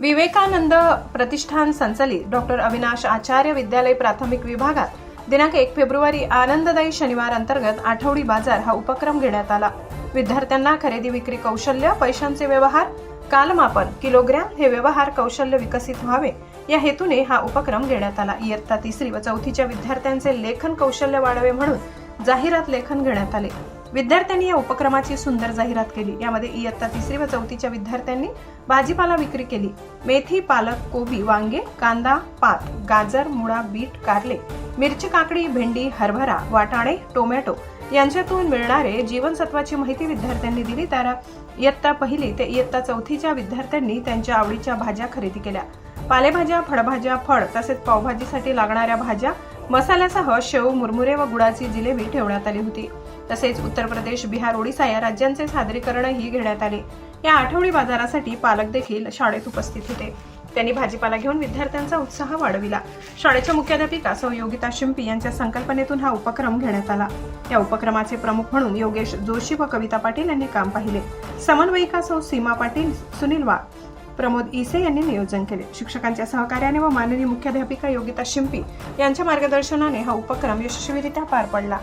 विवेकानंद प्रतिष्ठान संचलित. डॉक्टर अविनाश आचार्य विद्यालय प्राथमिक विभागात दिनांक एक फेब्रुवारी आनंददायी शनिवार अंतर्गत आठवडी बाजार हा उपक्रम घेण्यात आला. विद्यार्थ्यांना खरेदी विक्री कौशल्य पैशांचे व्यवहार कालमापन किलोग्रॅम हे व्यवहार कौशल्य विकसित व्हावे. या हेतूने हा उपक्रम घेण्यात आला. इयत्ता तिसरी व चौथीच्या विद्यार्थ्यांचे लेखन कौशल्य वाढावे म्हणून जाहिरात लेखन घेण्यात आले. विद्यार्थ्यांनी या उपक्रमाची सुंदर जाहिरात केली. यामध्ये इयत्ता तिसरी व चौथीच्या विद्यार्थ्यांनी भाजीपाला विक्री केली. मेथी पालक कोबी वांगे कांदा पात गाजर मुळा बीट कारले मिरची काकडी भेंडी हरभरा वाटाणे टोमॅटो यांच्यातून मिळणारे जीवनसत्वाची माहिती विद्यार्थ्यांनी दिली. तर इयत्ता पहिली ते इयत्ता चौथीच्या विद्यार्थ्यांनी त्यांच्या आवडीच्या भाज्या खरेदी केल्या. पालेभाज्या फळभाज्या फळ तसेच पावभाजीसाठी लागणाऱ्या भाज्या मसाल्यासह शेव मुरमुरे व गुळाची जिलेबी ठेवण्यात आली होती. तसेच उत्तर प्रदेश बिहार ओडिसा या राज्यांचे सादरीकरणही घेण्यात आले. या आठवडी बाजारासाठी पालक देखील शाळेत उपस्थित होते. त्यांनी भाजीपाला घेऊन विद्यार्थ्यांचा उत्साह वाढविला. शाळेच्या मुख्याध्यापिका सौ. योगिता शिंपी यांच्या संकल्पनेतून हा उपक्रम घेण्यात आला. या उपक्रमाचे प्रमुख म्हणून योगेश जोशी व कविता पाटील यांनी काम पाहिले. समन्वयिका सौ. सीमा पाटील सुनील वाघ. प्रमोद इसे यांनी नियोजन केले. शिक्षकांच्या सहकार्याने व माननीय मुख्याध्यापिका योगिता शिंपी यांच्या मार्गदर्शनाने हा उपक्रम यशस्वीरित्या पार पडला.